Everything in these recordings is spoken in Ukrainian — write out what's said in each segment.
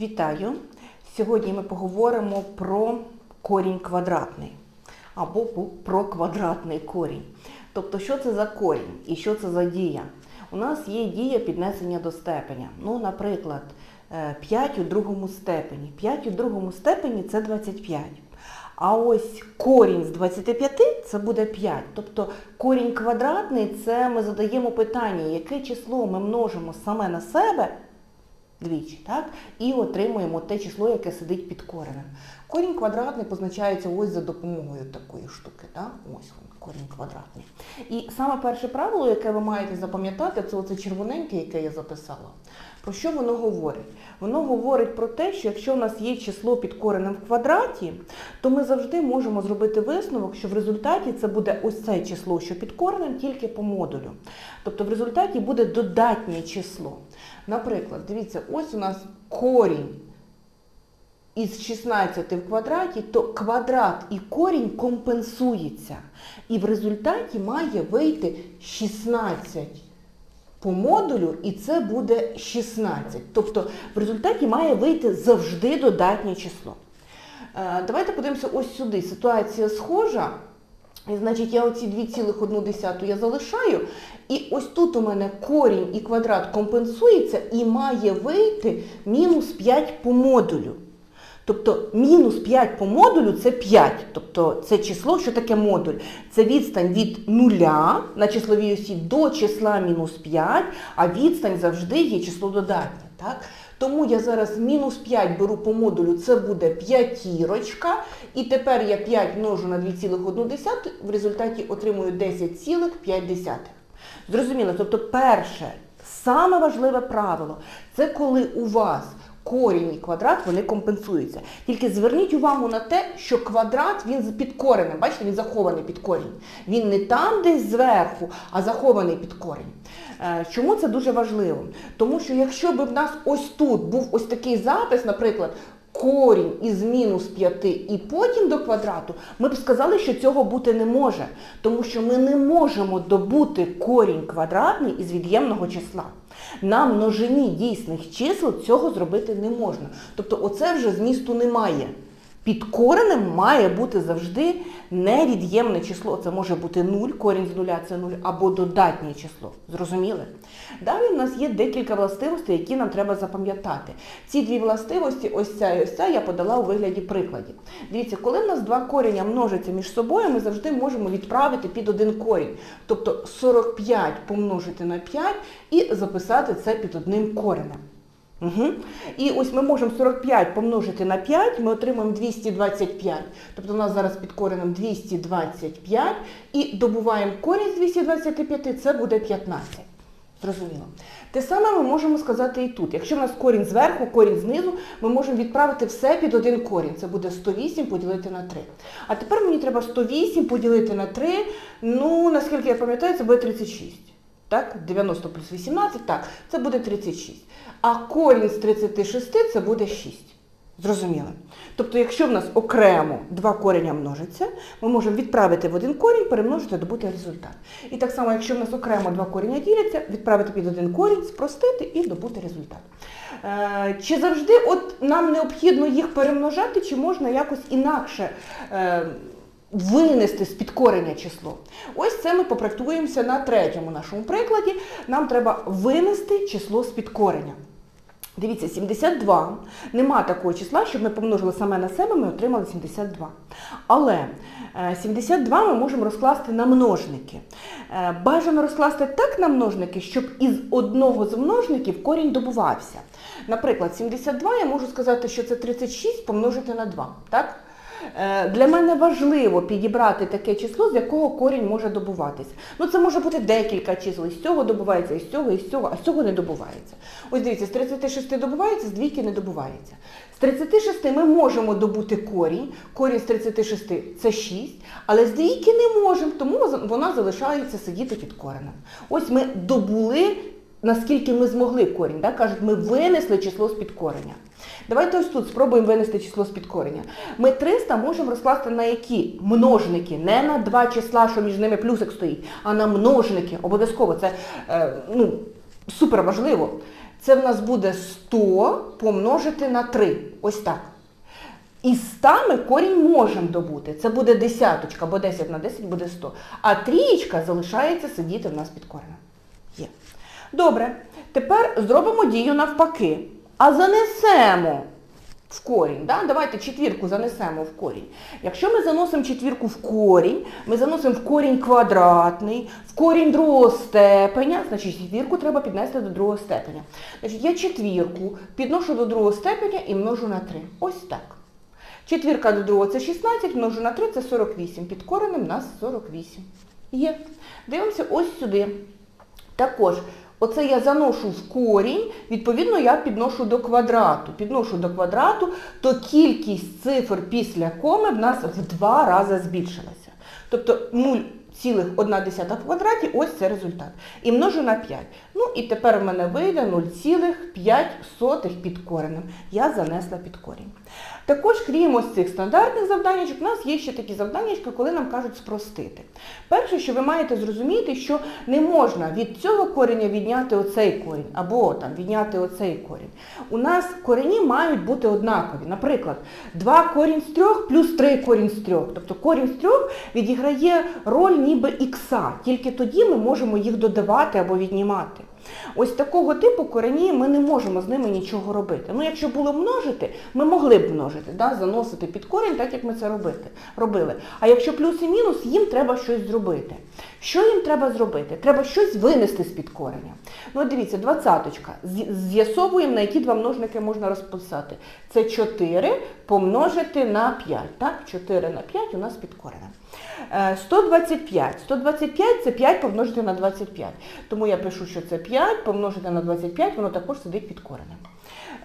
Вітаю! Сьогодні ми поговоримо про корінь квадратний або про квадратний корінь. Тобто, що це за корінь і що це за дія? У нас є дія піднесення до степеня. Ну, наприклад, е, 5 у другому степені. 5 у другому степені це 25. А ось корінь з 25 це буде 5. Тобто корінь квадратний це ми задаємо питання, яке число ми множимо саме на себе двічі, так? І отримуємо те число, яке сидить під коренем. Корінь квадратний позначається ось за допомогою такої штуки. Так? Ось він, корінь квадратний. І саме перше правило, яке ви маєте запам'ятати, це оце червоненьке, яке я записала. Про що воно говорить? Воно говорить про те, що якщо в нас є число під коренем в квадраті, то ми завжди можемо зробити висновок, що в результаті це буде ось це число, що під коренем, тільки по модулю. Тобто в результаті буде додатнє число. Наприклад, дивіться, ось у нас корінь із 16 в квадраті, то квадрат і корінь компенсується. І в результаті має вийти 16 по модулю, і це буде 16. Тобто в результаті має вийти завжди додатнє число. Е, Давайте подивимося ось сюди. Ситуація схожа. І, значить, я оці 2,1 я залишаю. І ось тут у мене корінь і квадрат компенсується і має вийти мінус 5 по модулю. Тобто мінус 5 по модулю це 5. Тобто це число, що таке модуль? Це відстань від нуля на числовій осі до числа мінус 5, а відстань завжди є число додатнє. Так? Тому я зараз мінус 5 беру по модулю, це буде п'ятірочка. І тепер я 5 множу на 2,1, в результаті отримую 10,5. Зрозуміло, тобто перше, саме важливе правило, це коли у вас корінь і квадрат вони компенсуються. Тільки зверніть увагу на те, що квадрат він під коренем. Бачите, він захований під корінь. Він не там десь зверху, а захований під корінь. Е, Чому це дуже важливо? Тому що якщо б в нас ось тут був ось такий запис, наприклад, корінь із мінус 5 і потім до квадрату, ми б сказали, що цього бути не може. Тому що ми не можемо добути корінь квадратний із від'ємного числа. На множині дійсних чисел цього зробити не можна. Тобто оце вже змісту немає. Під коренем має бути завжди невід'ємне число. Це може бути 0, корінь з нуля це 0, або додатнє число. Зрозуміли? Далі в нас є декілька властивостей, які нам треба запам'ятати. Ці дві властивості, ось ця і ось ця, я подала у вигляді прикладів. Дивіться, коли в нас два кореня множаться між собою, ми завжди можемо відправити під один корінь. Тобто 45 помножити на 5 і записати це під одним коренем. Угу. І ось ми можемо 45 помножити на 5, ми отримаємо 225. Тобто у нас зараз під коренем 225 і добуваємо корінь з 225, це буде 15. Зрозуміло. Те саме ми можемо сказати і тут. Якщо в нас корінь зверху, корінь знизу, ми можемо відправити все під один корінь. Це буде 108 поділити на 3. А тепер мені треба 108 поділити на 3. Ну, наскільки я пам'ятаю, це буде 36. Так, 90 плюс 18, так, це буде 36. А корінь з 36 це буде 6. Зрозуміло. Тобто, якщо в нас окремо два кореня множаться, ми можемо відправити в один корінь, перемножити, добути результат. І так само, якщо в нас окремо два кореня діляться, відправити під один корінь, спростити і добути результат. Е, чи завжди от нам необхідно їх перемножати, чи можна якось інакше е, винести з підкорення число? Ось це ми попрактикуємося на третьому нашому прикладі. Нам треба винести число з підкорення. Дивіться, 72. Нема такого числа, щоб ми помножили саме на себе, ми отримали 72. Але е, 72 ми можемо розкласти на множники. Е, Бажано розкласти так на множники, щоб із одного з множників корінь добувався. Наприклад, 72 я можу сказати, що це 36 помножити на 2. Так? Е, Для мене важливо підібрати таке число, з якого корінь може добуватися. Ну, це може бути декілька чисел. Із цього добувається, із цього, із цього, а з цього не добувається. Ось дивіться, з 36 добувається, з двійки не добувається. З 36 ми можемо добути корінь. Корінь з 36 це 6, але з двійки не можемо, тому вона залишається сидіти під коренем. Ось ми добули, наскільки ми змогли корінь. Да? Кажуть, ми винесли число з-під кореня. Давайте ось тут спробуємо винести число з підкорення. Ми 300 можемо розкласти на які множники, не на два числа, що між ними плюсик стоїть, а на множники. Обов'язково це е, ну, супер важливо. Це в нас буде 100 помножити на 3. Ось так. Із 100 ми корінь можемо добути. Це буде десяточка, бо 10 на 10 буде 100. А трієчка залишається сидіти в нас під коренем. Є. Добре. Тепер зробимо дію навпаки. А занесемо в корінь. Да? Давайте четвірку занесемо в корінь. Якщо ми заносимо четвірку в корінь, ми заносимо в корінь квадратний, в корінь другого степеня, значить четвірку треба піднести до другого степеня. Значить, я четвірку підношу до другого степеня і множу на 3. Ось так. Четвірка до другого це 16, множу на 3 це 48. Під коренем у нас 48. Є. Дивимося ось сюди. Також, оце я заношу в корінь, відповідно, я підношу до квадрату. Підношу до квадрату, то кількість цифр після коми в нас в два рази збільшилася. Тобто 0,1 в квадраті, ось це результат. І множу на 5. Ну і тепер в мене вийде 0,5 під коренем. Я занесла під корінь. Також, крім ось цих стандартних завданнячок, у нас є ще такі завданнячки, коли нам кажуть спростити. Перше, що ви маєте зрозуміти, що не можна від цього кореня відняти оцей корінь, або там відняти оцей корінь. У нас корені мають бути однакові. Наприклад, 2 корінь з 3 плюс 3 корінь з 3. Тобто корінь з 3 відіграє роль ніби ікса, тільки тоді ми можемо їх додавати або віднімати. Ось такого типу корені ми не можемо з ними нічого робити. Ну, якщо було множити, ми могли б множити, да, заносити під корінь, так як ми це робити, робили. А якщо плюс і мінус, їм треба щось зробити. Що їм треба зробити? Треба щось винести з-під кореня. Ну, дивіться, двадцяточка. З- З'ясовуємо, на які два множники можна розписати. Це 4 помножити на 5. Так? 4 на 5 у нас під коренем. Е, 125. 125 це 5 помножити на 25. Тому я пишу, що це 5 помножити на 25, воно також сидить під коренем.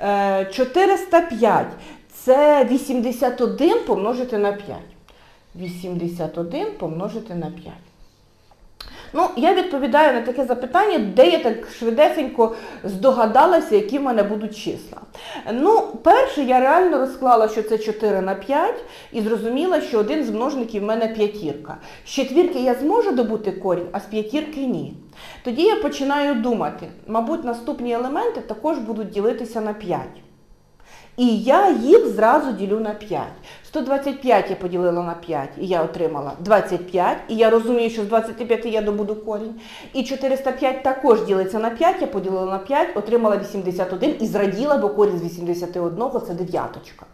Е, 405 це 81 помножити на 5. 81 помножити на 5. Ну, я відповідаю на таке запитання, де я так швидесенько здогадалася, які в мене будуть числа. Ну, перше, я реально розклала, що це 4 на 5, і зрозуміла, що один з множників в мене п'ятірка. З четвірки я зможу добути корінь, а з п'ятірки ні. Тоді я починаю думати, мабуть, наступні елементи також будуть ділитися на 5. І я їх зразу ділю на 5. 125 я поділила на 5, і я отримала 25. І я розумію, що з 25 я добуду корінь. І 405 також ділиться на 5, я поділила на 5, отримала 81 і зраділа, бо корінь з 81 це дев'яточка.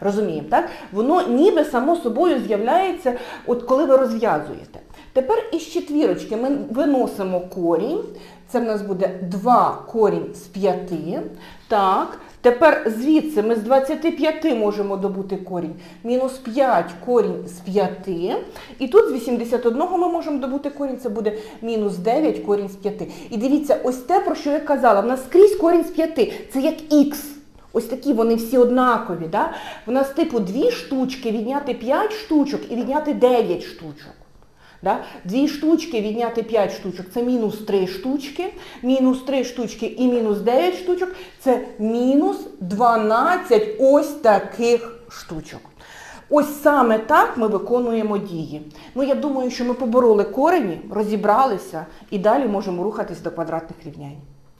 Розуміємо, так? Воно ніби само собою з'являється, от коли ви розв'язуєте. Тепер із четвірочки ми виносимо корінь. Це в нас буде 2 корінь з 5. Так. Тепер звідси ми з 25 можемо добути корінь. Мінус 5 корінь з 5. І тут з 81 ми можемо добути корінь, це буде мінус 9 корінь з 5. І дивіться, ось те, про що я казала, в нас скрізь корінь з 5. Це як х. Ось такі вони всі однакові. Да? В нас типу дві штучки, відняти 5 штучок і відняти 9 штучок. Да? Дві штучки відняти 5 штучок це мінус 3 штучки, мінус 3 штучки і мінус 9 штучок це мінус 12 ось таких штучок. Ось саме так ми виконуємо дії. Ну, я думаю, що ми побороли корені, розібралися і далі можемо рухатись до квадратних рівнянь.